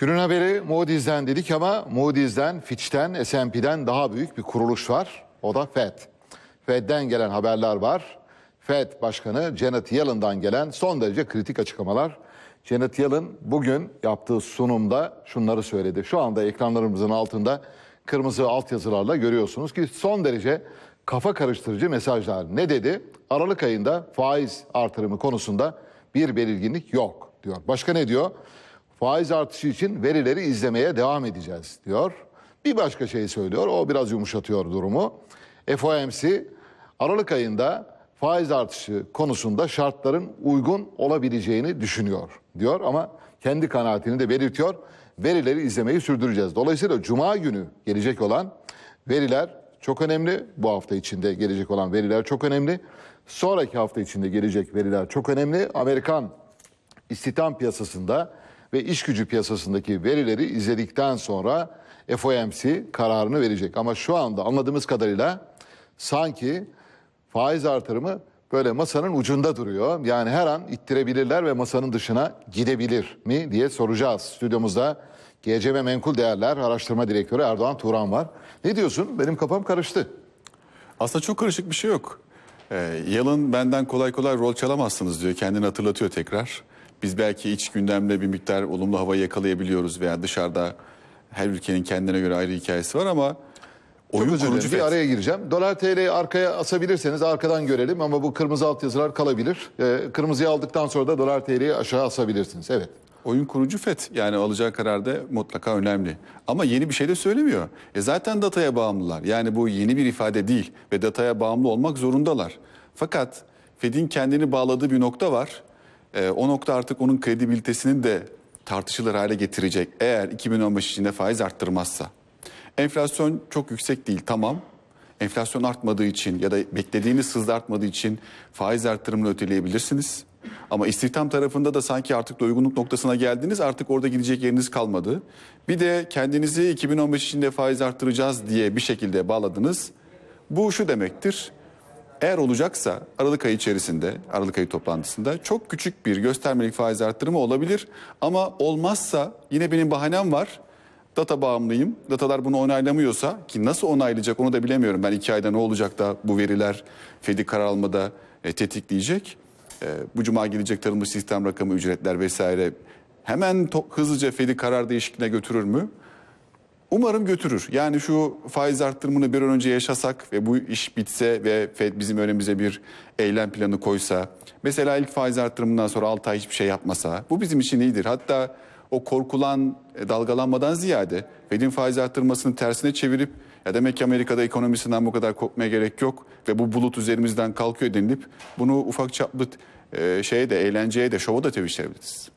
Günün haberi Moody's'den dedik ama Moody's'den, Fitch'ten, S&P'den daha büyük bir kuruluş var. O da Fed. Fed'den gelen haberler var. Fed Başkanı Janet Yellen'dan gelen son derece kritik açıklamalar. Janet Yellen bugün yaptığı sunumda şunları söyledi. Şu anda ekranlarımızın altında kırmızı altyazılarla görüyorsunuz ki son derece kafa karıştırıcı mesajlar. Ne dedi? Aralık ayında faiz artırımı konusunda bir belirginlik yok diyor. Başka ne diyor? Faiz artışı için verileri izlemeye devam edeceğiz diyor. Bir başka şey söylüyor. O biraz yumuşatıyor durumu. FOMC Aralık ayında faiz artışı konusunda şartların uygun olabileceğini düşünüyor diyor ama kendi kanaatini de belirtiyor. Verileri izlemeyi sürdüreceğiz. Dolayısıyla cuma günü gelecek olan veriler çok önemli. Bu hafta içinde gelecek olan veriler çok önemli. Sonraki hafta içinde gelecek veriler çok önemli. Amerikan istihdam piyasasında ve iş gücü piyasasındaki verileri izledikten sonra FOMC kararını verecek. Ama şu anda anladığımız kadarıyla sanki faiz artırımı böyle masanın ucunda duruyor. Yani her an ittirebilirler ve masanın dışına gidebilir mi diye soracağız. Stüdyomuzda GCM Menkul Değerler Araştırma Direktörü Erdoğan Turan var. Ne diyorsun? Benim kafam karıştı. Aslında çok karışık bir şey yok. Ee, Yalın benden kolay kolay rol çalamazsınız diyor. Kendini hatırlatıyor tekrar. Biz belki iç gündemde bir miktar olumlu havayı yakalayabiliyoruz veya dışarıda her ülkenin kendine göre ayrı hikayesi var ama Çok oyun özür kurucu dilerim. Bir araya gireceğim. Dolar TL'yi arkaya asabilirseniz arkadan görelim ama bu kırmızı altyazılar kalabilir. Ee, kırmızıyı aldıktan sonra da dolar TL'yi aşağı asabilirsiniz. Evet. Oyun kurucu FED yani alacağı karar da mutlaka önemli. Ama yeni bir şey de söylemiyor. E zaten dataya bağımlılar. Yani bu yeni bir ifade değil ve dataya bağımlı olmak zorundalar. Fakat Fed'in kendini bağladığı bir nokta var. E, o nokta artık onun kredibilitesini de tartışılır hale getirecek. Eğer 2015 içinde faiz arttırmazsa. Enflasyon çok yüksek değil tamam. Enflasyon artmadığı için ya da beklediğiniz hızla artmadığı için faiz artırımını öteleyebilirsiniz. Ama istihdam tarafında da sanki artık doygunluk noktasına geldiniz. Artık orada gidecek yeriniz kalmadı. Bir de kendinizi 2015 içinde faiz arttıracağız diye bir şekilde bağladınız. Bu şu demektir. Eğer olacaksa Aralık ayı içerisinde, Aralık ayı toplantısında çok küçük bir göstermelik faiz arttırımı olabilir. Ama olmazsa yine benim bahanem var. Data bağımlıyım. Datalar bunu onaylamıyorsa ki nasıl onaylayacak onu da bilemiyorum. Ben iki ayda ne olacak da bu veriler Fed'i karar almada e, tetikleyecek. E, bu cuma gelecek tarımda sistem rakamı, ücretler vesaire hemen hızlıca Fed'i karar değişikliğine götürür mü? Umarım götürür. Yani şu faiz arttırımını bir an önce yaşasak ve bu iş bitse ve Fed bizim önümüze bir eylem planı koysa. Mesela ilk faiz arttırımından sonra 6 ay hiçbir şey yapmasa. Bu bizim için iyidir. Hatta o korkulan e, dalgalanmadan ziyade Fed'in faiz arttırmasını tersine çevirip ya demek ki Amerika'da ekonomisinden bu kadar korkmaya gerek yok ve bu bulut üzerimizden kalkıyor denilip bunu ufak çaplı e, şeye de eğlenceye de şova da çevirebiliriz.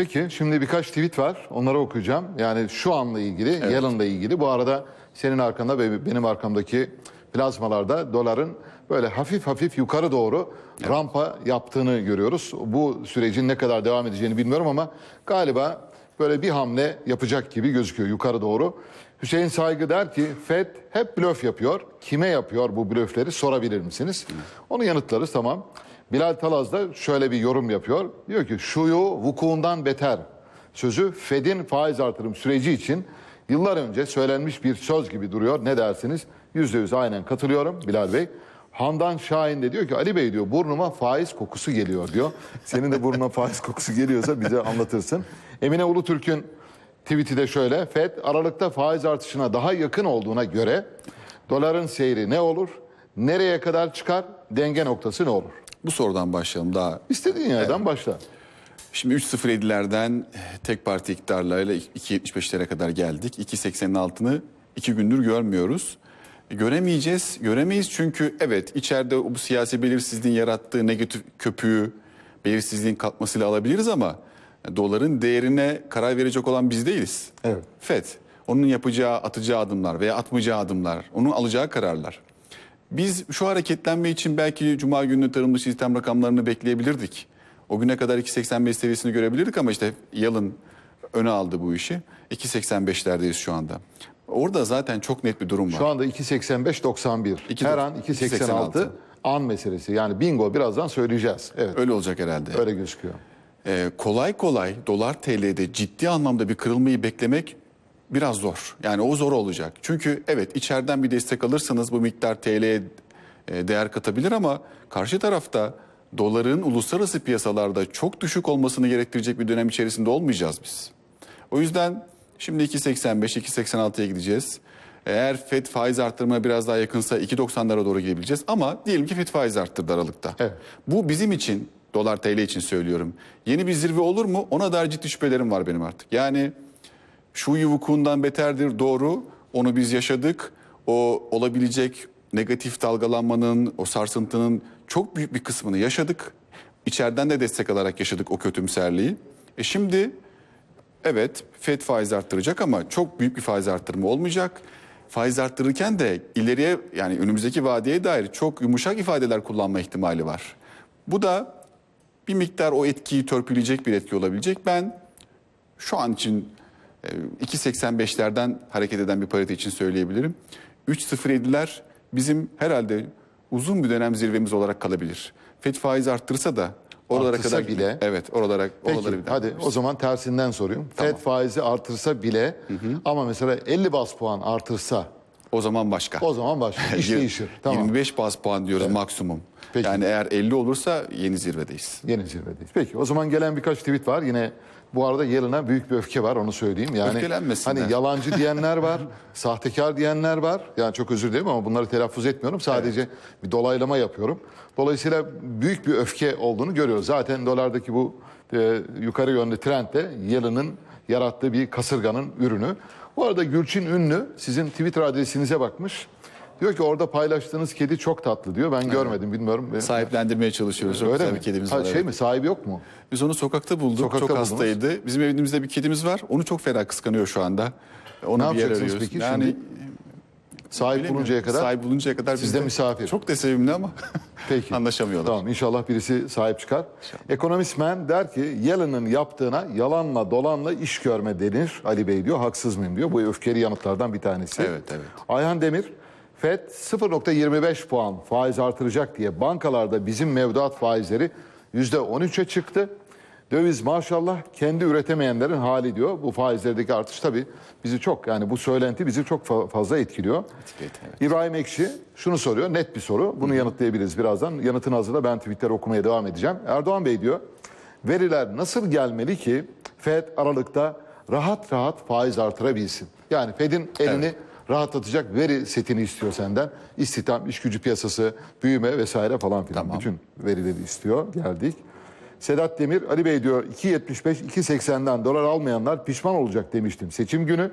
Peki şimdi birkaç tweet var. Onları okuyacağım. Yani şu anla ilgili, Yellen'la ilgili. Bu arada senin arkanda ve benim arkamdaki plazmalarda doların böyle hafif hafif yukarı doğru rampa yaptığını görüyoruz. Bu sürecin ne kadar devam edeceğini bilmiyorum ama galiba böyle bir hamle yapacak gibi gözüküyor yukarı doğru. Hüseyin Saygı der ki Fed hep blöf yapıyor. Kime yapıyor bu blöfleri sorabilir misiniz? Onu yanıtlarız tamam. Bilal Talaz da şöyle bir yorum yapıyor. Diyor ki şuyu vukuundan beter sözü Fed'in faiz artırım süreci için yıllar önce söylenmiş bir söz gibi duruyor. Ne dersiniz? Yüzde yüz aynen katılıyorum Bilal Bey. Handan Şahin de diyor ki Ali Bey diyor burnuma faiz kokusu geliyor diyor. Senin de burnuna faiz kokusu geliyorsa bize anlatırsın. Emine Ulutürk'ün tweet'i de şöyle. Fed Aralık'ta faiz artışına daha yakın olduğuna göre doların seyri ne olur? Nereye kadar çıkar? Denge noktası ne olur? Bu sorudan başlayalım daha İstediğin yerden başla. Şimdi 3.07'lerden tek parti iktidarlarıyla 2.75'lere kadar geldik. 2.80'in altını iki gündür görmüyoruz. E, Göremeyeceğiz, göremeyiz çünkü evet içeride bu siyasi belirsizliğin yarattığı negatif köpüğü belirsizliğin kalkmasıyla alabiliriz ama doların değerine karar verecek olan biz değiliz. Evet. FED. Onun yapacağı, atacağı adımlar veya atmayacağı adımlar, onun alacağı kararlar. Biz şu hareketlenme için belki Cuma günü tarımlı sistem rakamlarını bekleyebilirdik. O güne kadar 2.85 seviyesini görebilirdik ama işte Yalın öne aldı bu işi. 2.85'lerdeyiz şu anda. Orada zaten çok net bir durum var. Şu anda 2.85-91. İki- Her an 2.86 2.86. an meselesi. Yani bingo birazdan söyleyeceğiz. Evet Öyle olacak herhalde. öyle gözüküyor. e, kolay kolay dolar TL'de ciddi anlamda bir kırılmayı beklemek biraz zor. Yani o zor olacak. Çünkü evet içeriden bir destek alırsanız bu miktar TL'ye değer katabilir ama karşı tarafta doların uluslararası piyasalarda çok düşük olmasını gerektirecek bir dönem içerisinde olmayacağız biz. O yüzden şimdi 2.85, 2.86'ya gideceğiz. Eğer FED faiz arttırmaya biraz daha yakınsa 2.90'lara doğru gidebileceğiz. Ama diyelim ki FED faiz arttırdı Aralık'ta. Evet. Bu bizim için, dolar TL için söylüyorum. Yeni bir zirve olur mu? Ona dair ciddi şüphelerim var benim artık. Yani şu yuvukundan beterdir doğru. Onu biz yaşadık. O olabilecek negatif dalgalanmanın, o sarsıntının çok büyük bir kısmını yaşadık. İçeriden de destek alarak yaşadık o kötümserliği. E şimdi evet FED faiz arttıracak ama çok büyük bir faiz arttırma olmayacak. Faiz arttırırken de ileriye yani önümüzdeki vadeye dair çok yumuşak ifadeler kullanma ihtimali var. Bu da bir miktar o etkiyi törpüleyecek bir etki olabilecek. Ben şu an için 2.85'lerden hareket eden bir parite için söyleyebilirim. 3.07'ler bizim herhalde uzun bir dönem zirvemiz olarak kalabilir. FED faiz arttırsa da oralara Arttırsa kadar bile. Evet, oralara Peki oralara bir hadi o zaman tersinden sorayım. Fed faizi artırsa bile ama mesela 50 bas puan artırsa O zaman başka. o zaman başka iş değişir. Tamam. 25 baz puan diyoruz maksimum. Peki. Yani eğer 50 olursa yeni zirvedeyiz. Yeni zirvedeyiz. Peki o zaman gelen birkaç tweet var. Yine bu arada Yalın'a büyük bir öfke var onu söyleyeyim. Yani hani yalancı diyenler var, sahtekar diyenler var. Yani çok özür dilerim ama bunları telaffuz etmiyorum. Sadece bir dolaylama yapıyorum. Dolayısıyla büyük bir öfke olduğunu görüyoruz. Zaten dolardaki bu e, yukarı yönlü trend de Yalın'ın yarattığı bir kasırganın ürünü. Bu arada Gülçin Ünlü sizin Twitter adresinize bakmış. Diyor ki orada paylaştığınız kedi çok tatlı diyor. Ben görmedim bilmiyorum. Sahiplendirmeye çalışıyoruz. Çok Öyle güzel mi? bir kedimiz Ha, var. Şey evet. mi sahibi yok mu? Biz onu sokakta bulduk. Sokakta çok buldunuz. hastaydı. Bizim evimizde bir kedimiz var. Onu çok fena kıskanıyor şu anda. Onu Ne bir yer yapacaksınız arıyoruz. peki yani, şimdi? Sahip bilemiyorum. buluncaya kadar. Sahip buluncaya kadar Sizde bizde misafir. Çok da sevimli ama Peki. anlaşamıyorlar. Tamam inşallah birisi sahip çıkar. Ekonomistmen der ki Yalın'ın yaptığına yalanla dolanla iş görme denir. Ali Bey diyor haksız mıyım diyor. Bu öfkeli yanıtlardan bir tanesi. Evet, evet. Ayhan Demir FED 0.25 puan faiz artıracak diye bankalarda bizim mevduat faizleri %13'e çıktı. Döviz maşallah kendi üretemeyenlerin hali diyor. Bu faizlerdeki artış tabii bizi çok yani bu söylenti bizi çok fa- fazla etkiliyor. Evet, evet. İbrahim Ekşi şunu soruyor, net bir soru. Bunu yanıtlayabiliriz birazdan. Yanıtını hazırla, ben Twitter okumaya devam edeceğim. Erdoğan Bey diyor, veriler nasıl gelmeli ki Fed Aralık'ta rahat rahat faiz artırabilsin? Yani Fed'in elini rahatlatacak veri setini istiyor senden. İstihdam, iş gücü piyasası, büyüme vesaire falan filan. Tamam. Bütün verileri istiyor, geldik. Sedat Demir, Ali Bey diyor 2.75, 2.80'den dolar almayanlar pişman olacak demiştim. Seçim günü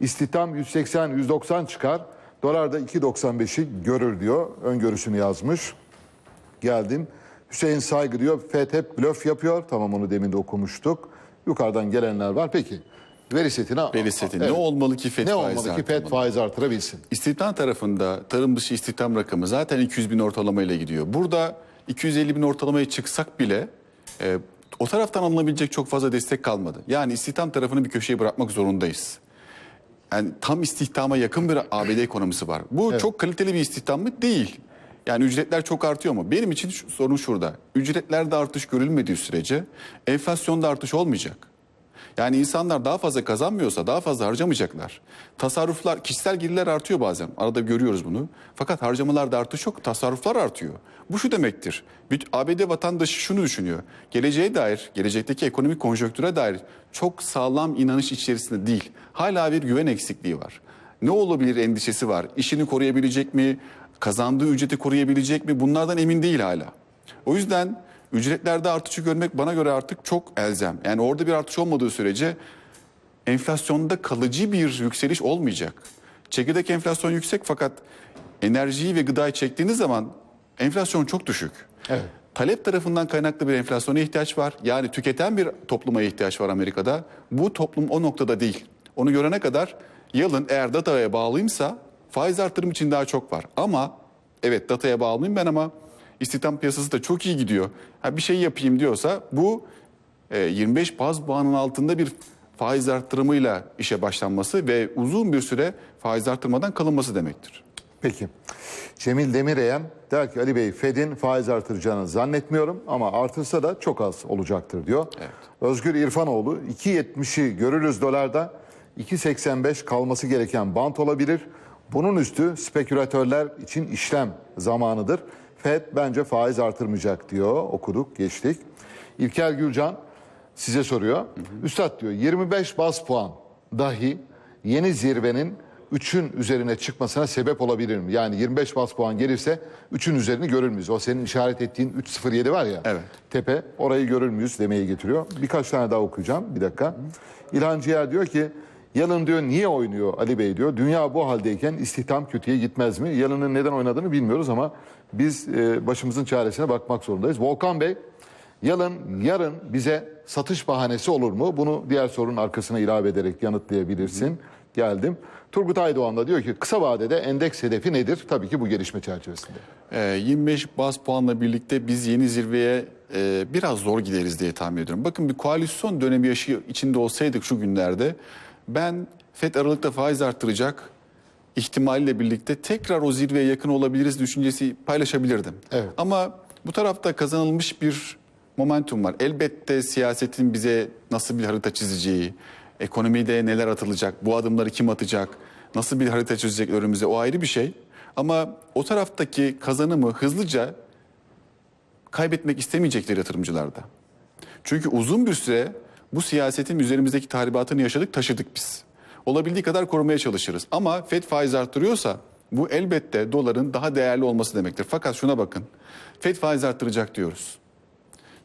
istihdam 180, 190 çıkar. Dolar da 2.95'i görür diyor. Öngörüsünü yazmış. Geldim. Hüseyin Saygı diyor FED hep blöf yapıyor. Tamam onu demin de okumuştuk. Yukarıdan gelenler var. Peki veri setine... Veri seti. Evet. Ne olmalı ki FED Ne faiz olmalı ki FED faiz artırabilsin? İstihdam tarafında tarım dışı istihdam rakamı zaten 200 bin ortalamayla gidiyor. Burada 250 bin ortalamaya çıksak bile e, o taraftan alınabilecek çok fazla destek kalmadı. Yani istihdam tarafını bir köşeye bırakmak zorundayız. Yani tam istihdama yakın bir ABD ekonomisi var. Bu çok kaliteli bir istihdam mı? Değil. Yani ücretler çok artıyor mu? Benim için sorun şurada. Ücretlerde artış görülmediği sürece enflasyonda artış olmayacak. Yani insanlar daha fazla kazanmıyorsa daha fazla harcamayacaklar. Tasarruflar, kişisel girdiler artıyor bazen. Arada görüyoruz bunu. Fakat harcamalarda artış yok, tasarruflar artıyor. Bu şu demektir. Bir ABD vatandaşı şunu düşünüyor. Geleceğe dair, gelecekteki ekonomik konjonktüre dair çok sağlam inanış içerisinde değil. Hala bir güven eksikliği var. Ne olabilir endişesi var. İşini koruyabilecek mi? Kazandığı ücreti koruyabilecek mi? Bunlardan emin değil hala. O yüzden ücretlerde artışı görmek bana göre artık çok elzem. Yani orada bir artış olmadığı sürece enflasyonda kalıcı bir yükseliş olmayacak. Çekirdek enflasyon yüksek fakat enerjiyi ve gıdayı çektiğiniz zaman enflasyon çok düşük. Evet. Talep tarafından kaynaklı bir enflasyona ihtiyaç var. Yani tüketen bir topluma ihtiyaç var Amerika'da. Bu toplum o noktada değil. Onu görene kadar yılın eğer dataya bağlıyımsa faiz artırım için daha çok var. Ama evet dataya bağlıyım ben ama istihdam piyasası da çok iyi gidiyor. Ha, bir şey yapayım diyorsa bu e, 25 baz puanın altında bir faiz arttırımıyla işe başlanması ve uzun bir süre faiz arttırmadan kalınması demektir. Peki. Cemil Demireyen der ki Ali Bey Fed'in faiz artıracağını zannetmiyorum ama artırsa da çok az olacaktır diyor. Özgür İrfanoğlu 2.70'i görürüz dolarda 2.85 kalması gereken bant olabilir. Bunun üstü spekülatörler için işlem zamanıdır. Fed bence faiz artırmayacak diyor. Okuduk, geçtik. İlker Gülcan size soruyor. Üstad diyor 25 bas puan dahi yeni zirvenin 3'ün üzerine çıkmasına sebep olabilir mi? Yani 25 bas puan gelirse 3'ün üzerini görür müyüz? O senin işaret ettiğin 3.07 var ya. Evet. Tepe orayı görür müyüz demeyi getiriyor. Birkaç tane daha okuyacağım. Bir dakika. İlhan Ciğer diyor ki Yalın diyor niye oynuyor Ali Bey diyor. Dünya bu haldeyken istihdam kötüye gitmez mi? Yalın'ın neden oynadığını bilmiyoruz ama biz e, başımızın çaresine bakmak zorundayız. Volkan Bey Yalın yarın bize satış bahanesi olur mu? Bunu diğer sorunun arkasına ilave ederek yanıtlayabilirsin. Geldim. Turgut Aydoğan da diyor ki kısa vadede endeks hedefi nedir? Tabii ki bu gelişme çerçevesinde. Ee, 25 baz puanla birlikte biz yeni zirveye e, biraz zor gideriz diye tahmin ediyorum. Bakın bir koalisyon dönemi yaşı içinde olsaydık şu günlerde ben FED Aralık'ta faiz arttıracak ihtimaliyle birlikte tekrar o zirveye yakın olabiliriz düşüncesi paylaşabilirdim. Evet. Ama bu tarafta kazanılmış bir momentum var. Elbette siyasetin bize nasıl bir harita çizeceği, ekonomide neler atılacak, bu adımları kim atacak, nasıl bir harita çizecek önümüze o ayrı bir şey. Ama o taraftaki kazanımı hızlıca kaybetmek istemeyecekler yatırımcılarda. Çünkü uzun bir süre bu siyasetin üzerimizdeki tahribatını yaşadık, taşıdık biz. Olabildiği kadar korumaya çalışırız. Ama FED faiz arttırıyorsa bu elbette doların daha değerli olması demektir. Fakat şuna bakın. FED faiz arttıracak diyoruz.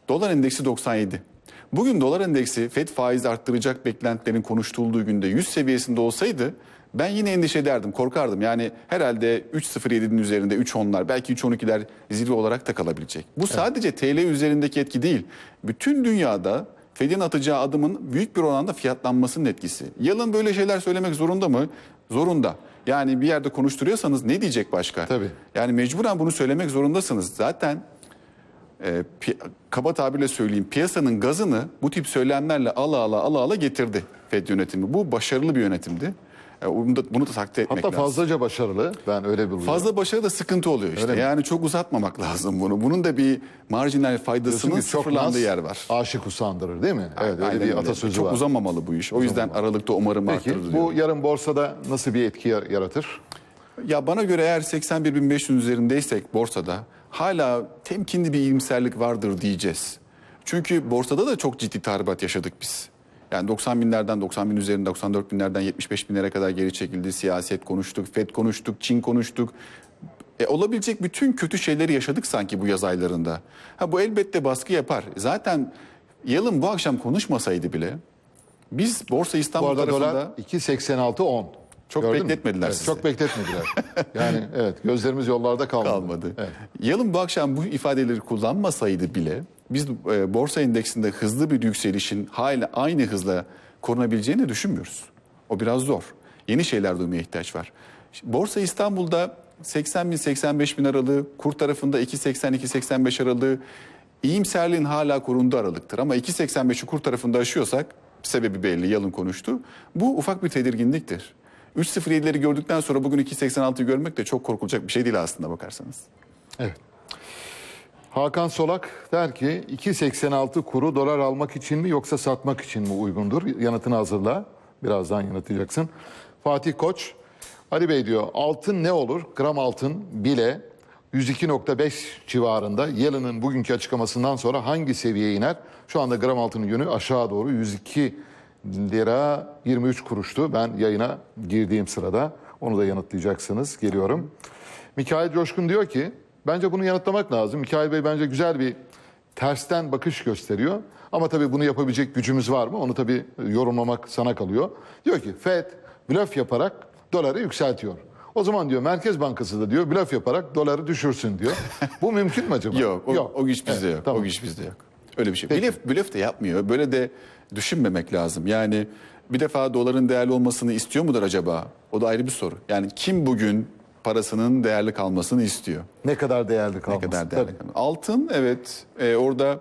Dolar endeksi 97. Bugün dolar endeksi FED faiz arttıracak beklentilerin konuşulduğu günde 100 seviyesinde olsaydı ben yine endişe ederdim, korkardım. Yani herhalde 3.07'nin üzerinde 3.10'lar belki 3.12'ler zirve olarak da kalabilecek. Bu sadece TL üzerindeki etki değil. Bütün dünyada Fed'in atacağı adımın büyük bir oranda fiyatlanmasının etkisi. Yalın böyle şeyler söylemek zorunda mı? Zorunda. Yani bir yerde konuşturuyorsanız ne diyecek başka? Tabii. Yani mecburen bunu söylemek zorundasınız. Zaten e, kaba tabirle söyleyeyim piyasanın gazını bu tip söylemlerle ala ala ala ala getirdi Fed yönetimi. Bu başarılı bir yönetimdi. E, bunu, da, bunu da takdir etmek Hatta lazım. fazlaca başarılı. Ben öyle buluyorum. Fazla başarı da sıkıntı oluyor işte. Öyle mi? Yani çok uzatmamak lazım bunu. Bunun da bir marjinal faydasının çok sıfırlandığı yer var. Aşık usandırır değil mi? Evet öyle Aynen bir öyle. atasözü Çok var. uzamamalı bu iş. O yüzden Aralık'ta umarım Peki arttırır bu diyorum. yarın borsada nasıl bir etki yar- yaratır? Ya bana göre eğer 81.500 üzerindeysek borsada hala temkinli bir iyimserlik vardır diyeceğiz. Çünkü borsada da çok ciddi tahribat yaşadık biz. Yani 90 binlerden 90 bin üzerinde 94 binlerden 75 binlere kadar geri çekildi. Siyaset konuştuk, FED konuştuk, Çin konuştuk. E, olabilecek bütün kötü şeyleri yaşadık sanki bu yaz aylarında. Ha, bu elbette baskı yapar. Zaten Yalın bu akşam konuşmasaydı bile biz Borsa Bu İstanbul arada tarafında... dolar 2.86.10. Çok Gördün bekletmediler Evet, sizi. Çok bekletmediler. yani evet gözlerimiz yollarda kalmadı. kalmadı. Evet. Yalın bu akşam bu ifadeleri kullanmasaydı bile biz e, borsa endeksinde hızlı bir yükselişin hala aynı hızla korunabileceğini düşünmüyoruz. O biraz zor. Yeni şeyler duymaya ihtiyaç var. Borsa İstanbul'da 80 bin 85 bin aralığı, kur tarafında 2.80-2.85 aralığı iyimserliğin hala korunduğu aralıktır. Ama 2.85'i kur tarafında aşıyorsak sebebi belli yalın konuştu. Bu ufak bir tedirginliktir. 3.07'leri gördükten sonra bugün 2.86'yı görmek de çok korkulacak bir şey değil aslında bakarsanız. Evet. Hakan Solak der ki 2.86 kuru dolar almak için mi yoksa satmak için mi uygundur? Yanıtını hazırla. Birazdan yanıtlayacaksın. Fatih Koç, Ali Bey diyor altın ne olur? Gram altın bile 102.5 civarında. Yalın'ın bugünkü açıklamasından sonra hangi seviyeye iner? Şu anda gram altının yönü aşağı doğru 102 lira 23 kuruştu. Ben yayına girdiğim sırada. Onu da yanıtlayacaksınız. Geliyorum. Mikail Coşkun diyor ki bence bunu yanıtlamak lazım. Mikail Bey bence güzel bir tersten bakış gösteriyor. Ama tabii bunu yapabilecek gücümüz var mı? Onu tabii yorumlamak sana kalıyor. Diyor ki FED blöf yaparak doları yükseltiyor. O zaman diyor Merkez Bankası da diyor blöf yaparak doları düşürsün diyor. Bu mümkün mü acaba? Yok, o, o güç bizde Evet, yok. tamam. O güç bizde yok. Öyle bir şey. Peki. Blöf, blöf de yapmıyor. Böyle de düşünmemek lazım. Yani bir defa doların değerli olmasını istiyor mudur acaba? O da ayrı bir soru. Yani kim bugün parasının değerli kalmasını istiyor? Ne kadar değerli Ne kalması. kadar değerli Tabii. kalması? Altın evet e, orada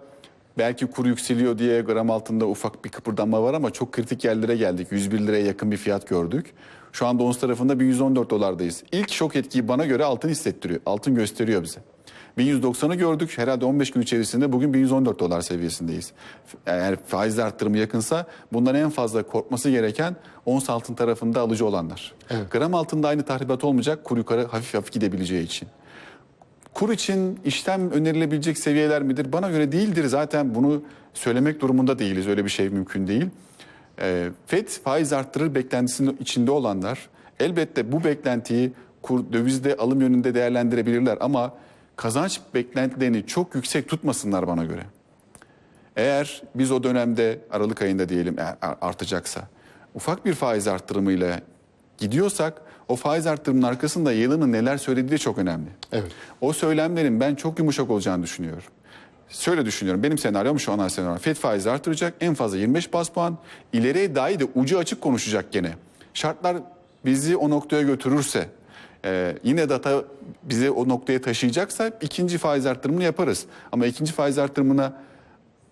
Belki kur yükseliyor diye gram altında ufak bir kıpırdanma var ama çok kritik yerlere geldik. 101 liraya yakın bir fiyat gördük. Şu anda ons tarafında 1114 dolardayız. İlk şok etkiyi bana göre altın hissettiriyor. Altın gösteriyor bize. 1190'ı gördük. Herhalde 15 gün içerisinde bugün 1114 dolar seviyesindeyiz. Eğer faiz arttırımı yakınsa bundan en fazla korkması gereken ons altın tarafında alıcı olanlar. Gram altında aynı tahribat olmayacak. Kur yukarı hafif hafif gidebileceği için. Kur için işlem önerilebilecek seviyeler midir? Bana göre değildir. Zaten bunu söylemek durumunda değiliz. Öyle bir şey mümkün değil. Ee, FED faiz arttırır beklentisinin içinde olanlar elbette bu beklentiyi kur dövizde alım yönünde değerlendirebilirler ama kazanç beklentilerini çok yüksek tutmasınlar bana göre. Eğer biz o dönemde Aralık ayında diyelim eğer artacaksa ufak bir faiz arttırımıyla gidiyorsak o faiz arttırımının arkasında yılının neler söylediği de çok önemli. Evet. O söylemlerin ben çok yumuşak olacağını düşünüyorum. Şöyle düşünüyorum. Benim senaryom şu an senaryo. FED faizi artıracak. En fazla 25 bas puan. İleriye dahi de ucu açık konuşacak gene. Şartlar bizi o noktaya götürürse e, yine data bizi o noktaya taşıyacaksa ikinci faiz artırımını yaparız. Ama ikinci faiz artırımına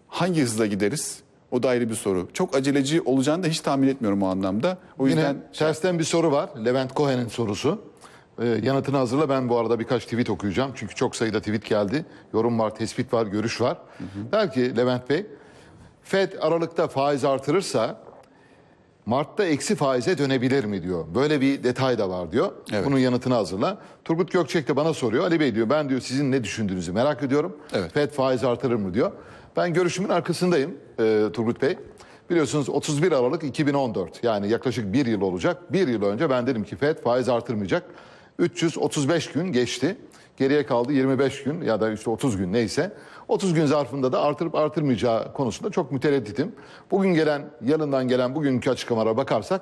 hangi hızla gideriz? O da ayrı bir soru. Çok aceleci olacağını da hiç tahmin etmiyorum o anlamda. O Yine yüzden tersten bir soru var. Levent Cohen'in sorusu. Ee, yanıtını hazırla. Ben bu arada birkaç tweet okuyacağım. Çünkü çok sayıda tweet geldi. Yorum var, tespit var, görüş var. Der ki Levent Bey, FED Aralık'ta faiz artırırsa Mart'ta eksi faize dönebilir mi diyor. Böyle bir detay da var diyor. Evet. Bunun yanıtını hazırla. Turgut Gökçek de bana soruyor. Ali Bey diyor ben diyor sizin ne düşündüğünüzü merak ediyorum. Evet. FED faiz artırır mı diyor. Ben görüşümün arkasındayım e, Turgut Bey. Biliyorsunuz 31 Aralık 2014 yani yaklaşık bir yıl olacak. Bir yıl önce ben dedim ki FED faiz artırmayacak. 335 gün geçti. Geriye kaldı 25 gün ya da işte 30 gün neyse. 30 gün zarfında da artırıp artırmayacağı konusunda çok müteredditim. Bugün gelen, yanından gelen bugünkü açıklamalara bakarsak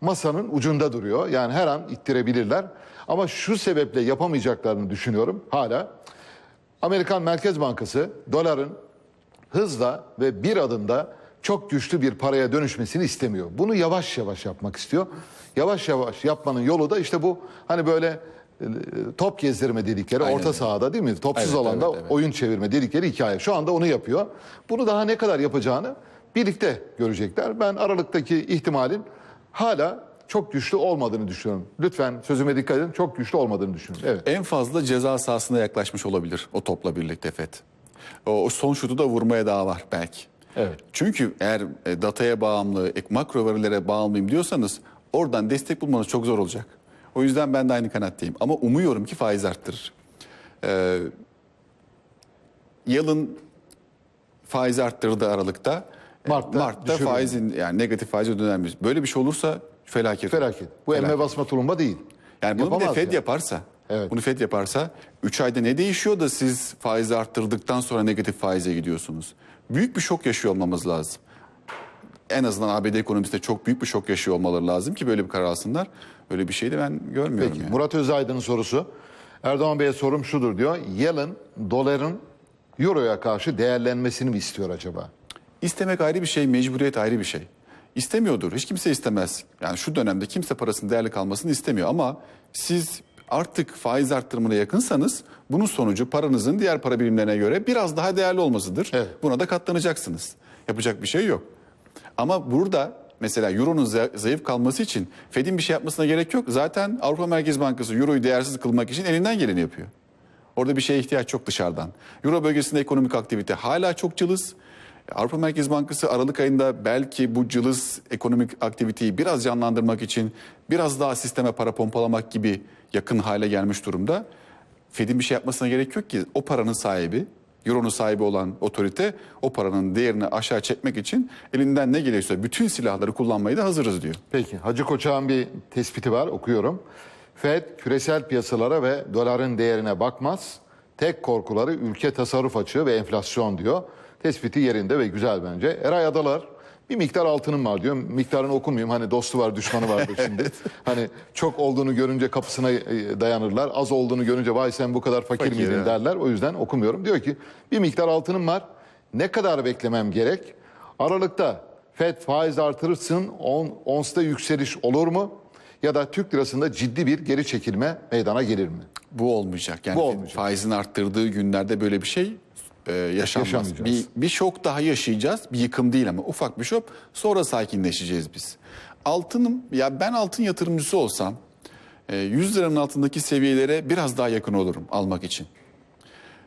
masanın ucunda duruyor. Yani her an ittirebilirler. Ama şu sebeple yapamayacaklarını düşünüyorum hala. Amerikan Merkez Bankası doların hızla ve bir adımda çok güçlü bir paraya dönüşmesini istemiyor. Bunu yavaş yavaş yapmak istiyor. Yavaş yavaş yapmanın yolu da işte bu hani böyle top gezdirme dedikleri Aynen orta sahada değil mi? Topsuz Evet, alanda evet, evet. oyun çevirme dedikleri hikaye. Şu anda onu yapıyor. Bunu daha ne kadar yapacağını birlikte görecekler. Ben Aralık'taki ihtimalin hala çok güçlü olmadığını düşünüyorum. Lütfen sözüme dikkat edin. Çok güçlü olmadığını düşünüyorum. Evet. En fazla ceza sahasına yaklaşmış olabilir o topla birlikte FED. O, son şutu da vurmaya daha var belki. Evet. Çünkü eğer e, dataya bağımlı, ek- makro verilere bağımlıyım diyorsanız oradan destek bulmanız çok zor olacak. O yüzden ben de aynı kanattayım. Ama umuyorum ki faiz arttırır. Ee, Yalın faiz arttırdı Aralık'ta. E, Mart'ta Mart'ta faizin yani negatif faize dönemez. Böyle bir şey olursa felaket. Felaket. Bu emme basma tulumba değil. Yani bunu bir de Yapamaz Fed yani. yaparsa, Evet. bunu Fed yaparsa 3 ayda ne değişiyor da siz faizi arttırdıktan sonra negatif faize gidiyorsunuz? Büyük bir şok yaşıyor olmamız lazım. En azından ABD ekonomisinde çok büyük bir şok yaşıyor olmaları lazım ki böyle bir karar alsınlar. Öyle bir şey de ben görmüyorum. Peki yani. Murat Özaydın'ın sorusu. Erdoğan Bey'e sorum şudur diyor. Yellen doların euroya karşı değerlenmesini mi istiyor acaba? İstemek ayrı bir şey, mecburiyet ayrı bir şey. İstemiyordur. Hiç kimse istemez. Yani şu dönemde kimse parasının değerli kalmasını istemiyor ama siz artık faiz arttırımına yakınsanız bunun sonucu paranızın diğer para birimlerine göre biraz daha değerli olmasıdır. Evet. Buna da katlanacaksınız. Yapacak bir şey yok. Ama burada mesela euronun za- zayıf kalması için Fed'in bir şey yapmasına gerek yok. Zaten Avrupa Merkez Bankası euroyu değersiz kılmak için elinden geleni yapıyor. Orada bir şeye ihtiyaç yok dışarıdan. Euro bölgesinde ekonomik aktivite hala çok cılız. Avrupa Merkez Bankası Aralık ayında belki bu cılız ekonomik aktiviteyi biraz canlandırmak için biraz daha sisteme para pompalamak gibi yakın hale gelmiş durumda. Fed'in bir şey yapmasına gerek yok ki o paranın sahibi, Euro'nun sahibi olan otorite o paranın değerini aşağı çekmek için elinden ne geliyorsa bütün silahları kullanmaya da hazırız diyor. Peki Hacı Koçak'ın bir tespiti var okuyorum. Fed küresel piyasalara ve doların değerine bakmaz. Tek korkuları ülke tasarruf açığı ve enflasyon diyor. Tespiti yerinde ve güzel bence. Eray Adalar bir miktar altınım var diyor. Miktarını okumayayım. Hani dostu var düşmanı vardır şimdi. hani çok olduğunu görünce kapısına e, dayanırlar. Az olduğunu görünce vay sen bu kadar fakir, Fakir, miydin evet. derler. O yüzden okumuyorum. Diyor ki bir miktar altınım var. Ne kadar beklemem gerek? Aralıkta FED faiz artırırsın on, onsta yükseliş olur mu? Ya da Türk lirasında ciddi bir geri çekilme meydana gelir mi? Bu olmayacak. Yani Bu olmayacak. faizin arttırdığı günlerde böyle bir şey e, yaşanmaz. Bir, bir şok daha yaşayacağız. Bir yıkım değil ama ufak bir şok. Sonra sakinleşeceğiz biz. Altınım ya ben altın yatırımcısı olsam e, 100 liranın altındaki seviyelere biraz daha yakın olurum almak için.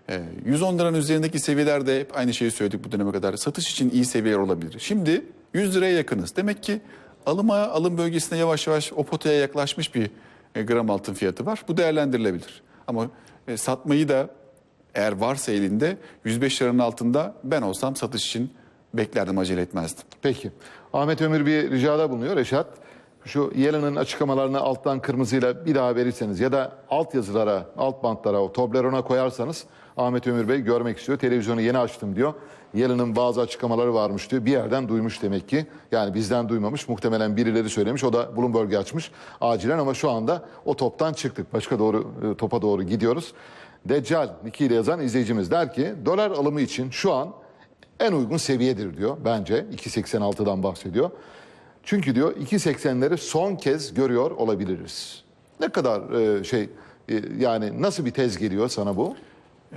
E, 110 liranın üzerindeki seviyelerde hep aynı şeyi söyledik bu döneme kadar. Satış için iyi seviyeler olabilir. Şimdi 100 liraya yakınız. Demek ki alıma alım bölgesine yavaş yavaş o potaya yaklaşmış bir e, gram altın fiyatı var. Bu değerlendirilebilir. Ama e, satmayı da eğer varsa elinde 105 liranın altında ben olsam satış için beklerdim acele etmezdim. Peki. Ahmet Ömür bir ricada bulunuyor. Reşat, şu Yellen'in açıklamalarını alttan kırmızıyla bir daha verirseniz ya da alt yazılara, alt bantlara, o Toblerone'a koyarsanız Ahmet Ömür Bey görmek istiyor. Televizyonu yeni açtım diyor. Yellen'in bazı açıklamaları varmış diyor. Bir yerden duymuş demek ki. Yani bizden duymamış. Muhtemelen birileri söylemiş. O da Bloomberg'i açmış acilen ama şu anda o toptan çıktık. Başka doğru e, topa doğru gidiyoruz. Deccal Niki ile yazan izleyicimiz der ki dolar alımı için şu an en uygun seviyedir diyor bence. 2.86'dan bahsediyor. Çünkü diyor 2.80'leri son kez görüyor olabiliriz. Ne kadar e, şey e, yani nasıl bir tez geliyor sana bu?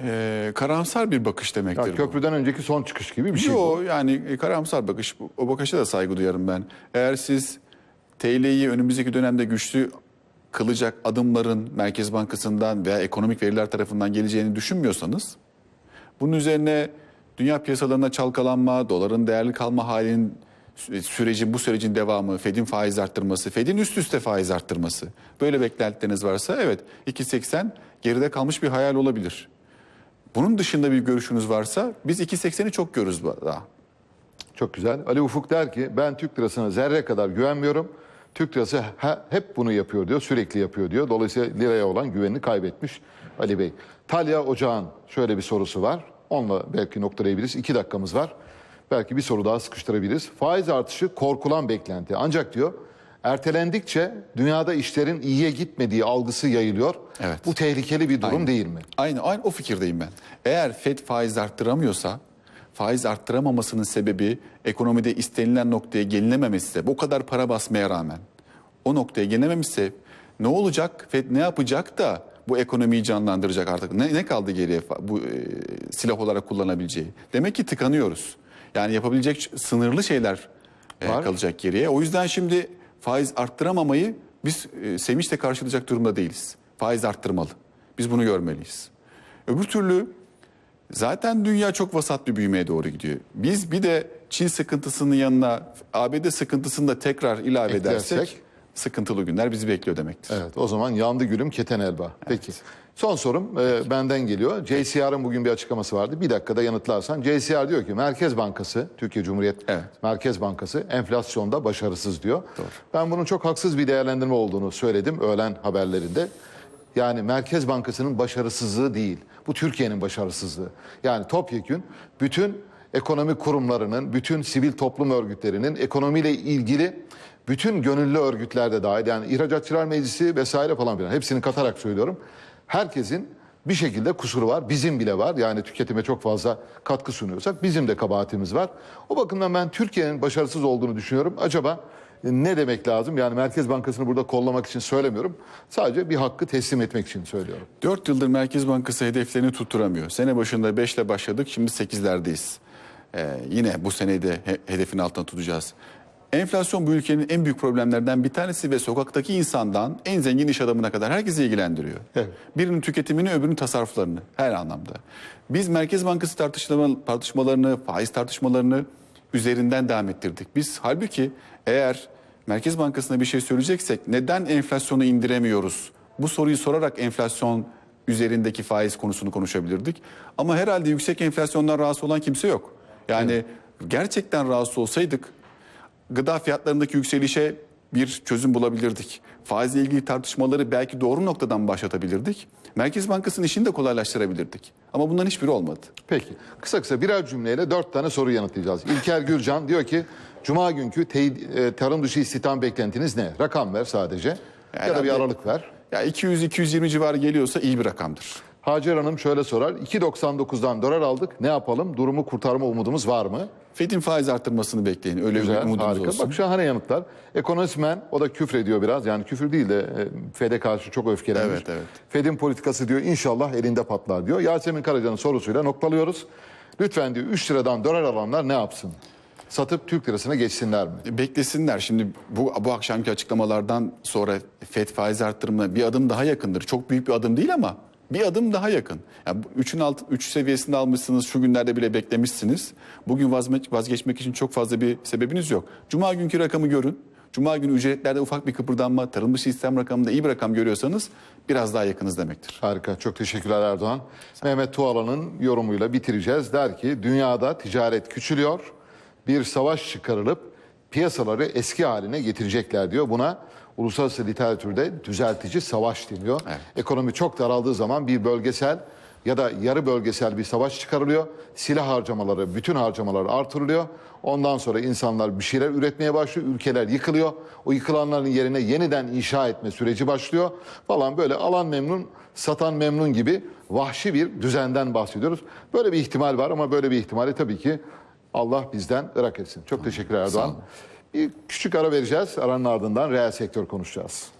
E, karamsar bir bakış Ya, demektir bu. köprüden önceki son çıkış gibi bir şey bu. Yo yani e, karamsar bakış. O bakışa da saygı duyarım ben. Eğer siz TL'yi önümüzdeki dönemde güçlü kılacak adımların Merkez Bankası'ndan veya ekonomik veriler tarafından geleceğini düşünmüyorsanız bunun üzerine dünya piyasalarına çalkalanma, doların değerli kalma halinin sü- sürecin bu sürecin devamı, Fed'in faiz arttırması, Fed'in üst üste faiz arttırması. Böyle beklentileriniz varsa evet 2.80 geride kalmış bir hayal olabilir. Bunun dışında bir görüşünüz varsa biz 2.80'i çok görürüz daha. Çok güzel. Ali Ufuk der ki ben Türk lirasına zerre kadar güvenmiyorum. Türk lirası he- hep bunu yapıyor diyor, sürekli yapıyor diyor. Dolayısıyla liraya olan güvenini kaybetmiş Ali Bey. Talya Ocağan şöyle bir sorusu var. Onunla belki noktalayabiliriz. İki dakikamız var. Belki bir soru daha sıkıştırabiliriz. Faiz artışı korkulan beklenti. Ancak diyor ertelendikçe dünyada işlerin iyiye gitmediği algısı yayılıyor. Evet. Bu tehlikeli bir durum değil mi? Aynı, aynı o fikirdeyim ben. Eğer Fed faiz arttıramıyorsa, faiz arttıramamasının sebebi ekonomide istenilen noktaya gelinememesi, bu kadar para basmaya rağmen o noktaya gelinememişse ne olacak? Fed ne yapacak da bu ekonomiyi canlandıracak artık? Ne, ne kaldı geriye bu e, silah olarak kullanabileceği? Demek ki tıkanıyoruz. Yani yapabilecek sınırlı şeyler e, Var. kalacak geriye. O yüzden şimdi faiz arttıramamayı biz e, sevinçle karşılayacak durumda değiliz. Faiz arttırmalı. Biz bunu görmeliyiz. Öbür türlü zaten dünya çok vasat bir büyümeye doğru gidiyor. Biz bir de Çin sıkıntısının yanına ABD sıkıntısını da tekrar ilave Eklersek? edersek sıkıntılı günler bizi bekliyor demektir. Evet o zaman yandı gülüm keten elba. Peki. Son sorum e, benden geliyor. JCR'ın bugün bir açıklaması vardı. Bir dakikada yanıtlarsan. JCR diyor ki Merkez Bankası, Türkiye Cumhuriyet Evet. Merkez Bankası enflasyonda başarısız diyor. Ben bunun çok haksız bir değerlendirme olduğunu söyledim öğlen haberlerinde. Yani Merkez Bankası'nın başarısızlığı değil. Bu Türkiye'nin başarısızlığı. Yani topyekün bütün ekonomi kurumlarının, bütün sivil toplum örgütlerinin ekonomiyle ilgili bütün gönüllü örgütler de dahil yani İhracatçılar Meclisi vesaire falan filan hepsini katarak söylüyorum. Herkesin bir şekilde kusuru var. Bizim bile var. Yani tüketime çok fazla katkı sunuyorsak bizim de kabahatimiz var. O bakımdan ben Türkiye'nin başarısız olduğunu düşünüyorum. Acaba ne demek lazım? Yani Merkez Bankası'nı burada kollamak için söylemiyorum. Sadece bir hakkı teslim etmek için söylüyorum. 4 yıldır Merkez Bankası hedeflerini tutturamıyor. Sene başında 5 ile başladık, şimdi 8'lerdeyiz. Ee, yine bu seneyi de he- hedefin altına tutacağız. Enflasyon bu ülkenin en büyük problemlerden bir tanesi ve sokaktaki insandan en zengin iş adamına kadar herkesi ilgilendiriyor. Evet. Birinin tüketimini, öbürünün tasarruflarını her anlamda. Biz Merkez Bankası tartışma, tartışmalarını, faiz tartışmalarını üzerinden devam ettirdik. Biz halbuki eğer Merkez Bankası'na bir şey söyleyeceksek neden enflasyonu indiremiyoruz? Bu soruyu sorarak enflasyon üzerindeki faiz konusunu konuşabilirdik. Ama herhalde yüksek enflasyondan rahatsız olan kimse yok. Yani gerçekten rahatsız olsaydık gıda fiyatlarındaki yükselişe bir çözüm bulabilirdik. Faizle ilgili tartışmaları belki doğru noktadan başlatabilirdik. Merkez Bankası'nın işini de kolaylaştırabilirdik. Ama bundan hiçbiri olmadı. Peki. Kısa kısa birer cümleyle dört tane soru yanıtlayacağız. İlker Gürcan diyor ki Cuma günkü teyit- e, tarım dışı istihdam beklentiniz ne? Rakam ver sadece. Ya da bir aralık ver. Ya 200-220 civarı geliyorsa iyi bir rakamdır. Hacer Hanım şöyle sorar. 2.99'dan dolar aldık. Ne yapalım? Durumu kurtarma umudumuz var mı? Fed'in faiz arttırmasını bekleyin. Öyle bir Güzel, umudumuz harika. olsun. Bak şahane yanıtlar. Ekonomismen o da küfrediyor biraz. Yani küfür değil de e, Fed'e karşı çok öfkelenmiş. Evet, evet. Fed'in politikası diyor inşallah elinde patlar diyor. Yasemin Karaca'nın sorusuyla noktalıyoruz. Lütfen diyor 3 liradan dolar alanlar ne yapsın? Satıp Türk lirasına geçsinler mi? Beklesinler. Şimdi bu bu akşamki açıklamalardan sonra FED faiz arttırımına bir adım daha yakındır. Çok büyük bir adım değil ama bir adım daha yakın. Yani 3'ün alt 3 seviyesinde almışsınız. Şu günlerde bile beklemişsiniz. Bugün vazgeçmek için çok fazla bir sebebiniz yok. Cuma günkü rakamı görün. Cuma günü ücretlerde ufak bir kıpırdanma, tarım dışı istihdam rakamında iyi bir rakam görüyorsanız biraz daha yakınız demektir. Harika. Çok teşekkürler Erdoğan. Mehmet Tuğalan'ın yorumuyla bitireceğiz. Der ki dünyada ticaret küçülüyor. Bir savaş çıkarılıp piyasaları eski haline getirecekler diyor. Buna uluslararası literatürde düzeltici savaş deniyor. Evet. Ekonomi çok daraldığı zaman bir bölgesel ya da yarı bölgesel bir savaş çıkarılıyor. Silah harcamaları, bütün harcamalar artırılıyor. Ondan sonra insanlar bir şeyler üretmeye başlıyor. Ülkeler yıkılıyor. O yıkılanların yerine yeniden inşa etme süreci başlıyor. Falan böyle alan memnun, satan memnun gibi vahşi bir düzenden bahsediyoruz. Böyle bir ihtimal var ama böyle bir ihtimali tabii ki Allah bizden ırak etsin. Çok teşekkürler Erdoğan. Bir küçük ara vereceğiz. Aranın ardından reel sektör konuşacağız.